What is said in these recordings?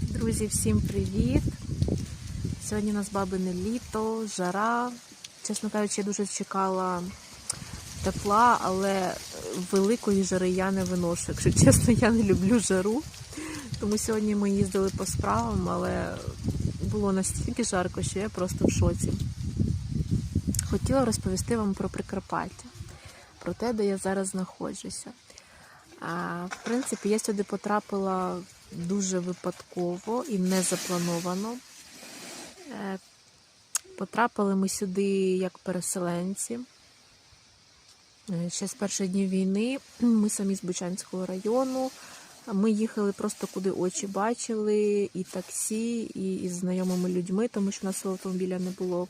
Друзі, всім привіт! Сьогодні у нас бабине літо, жара. Чесно кажучи, я дуже чекала тепла, але великої жари я не виношу. Якщо чесно, я не люблю жару. Тому сьогодні ми їздили по справам, але було настільки жарко, що я просто в шоці. Хотіла розповісти вам про Прикарпаття, про те, де я зараз знаходжуся. В принципі, я сюди потрапила дуже випадково і не заплановано. Е, Потрапили ми сюди як переселенці. Е, Ще з перших днів війни ми самі з Бучанського району. Ми їхали просто куди очі бачили, і таксі, і із знайомими людьми, тому що у нас автомобіля не було.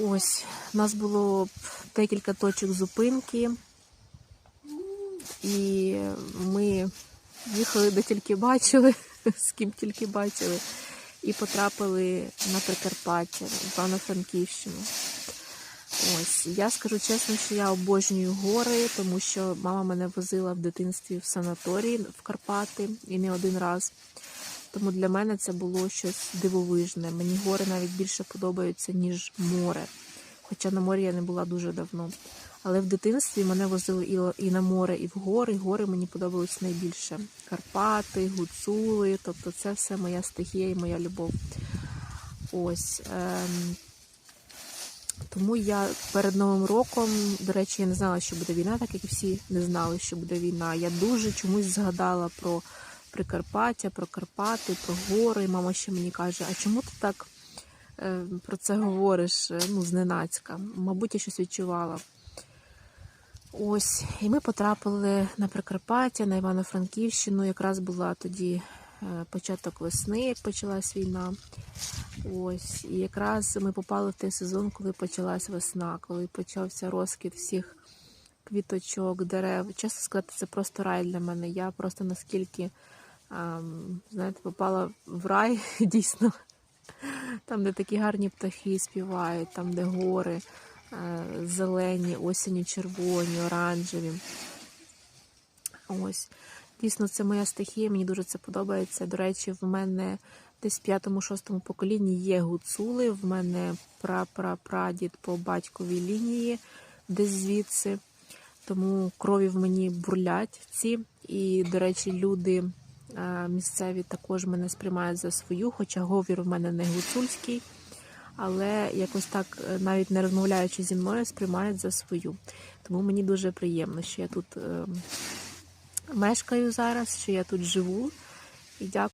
Ось, у нас було декілька точок зупинки, і ми їхали де тільки бачили, з ким тільки бачили, і потрапили на Прикарпаття, в Івано-Франківщину. Ось, я скажу чесно, що я обожнюю гори, тому що мама мене возила в дитинстві в санаторій в Карпати і не один раз. Тому для мене це було щось дивовижне. Мені гори навіть більше подобаються, ніж море. Хоча на морі я не була дуже давно. Але в дитинстві мене возили і, і на море, і в гори. Гори мені подобались найбільше. Карпати, гуцули, тобто це все моя стихія і моя любов. Ось. Ем, тому я перед Новим роком, до речі, я не знала, що буде війна, так як і всі не знали, що буде війна. Я дуже чомусь згадала про Прикарпаття, про Карпати, про гори. Мама ще мені каже, а чому ти так е, про це говориш е, ну, зненацька? Мабуть, я щось відчувала. Ось, і ми потрапили на Прикарпаття, на Івано-Франківщину. Якраз була тоді е, початок весни, як почалась війна. Ось, і якраз ми попали в той сезон, коли почалась весна, коли почався розквіт всіх квіточок, дерев. Чесно сказати, це просто рай для мене. Я просто наскільки, ем, знаєте, попала в рай дійсно. Там, де такі гарні птахи співають, там, де гори зелені, осінню червоні, оранжеві. Ось. Дійсно, це моя стихія, мені дуже це подобається. До речі, в мене десь в п'ятому-шостому поколінні є гуцули. В мене прапрапрадід по батьковій лінії, десь звідси. Тому крові в мені бурлять ці. І, до речі, люди е, місцеві також мене сприймають за свою, хоча говір в мене не гуцульський. Але якось так, е, навіть не розмовляючи зі мною, сприймають за свою. Тому мені дуже приємно, що я тут е, мешкаю зараз, що я тут живу. І дякую.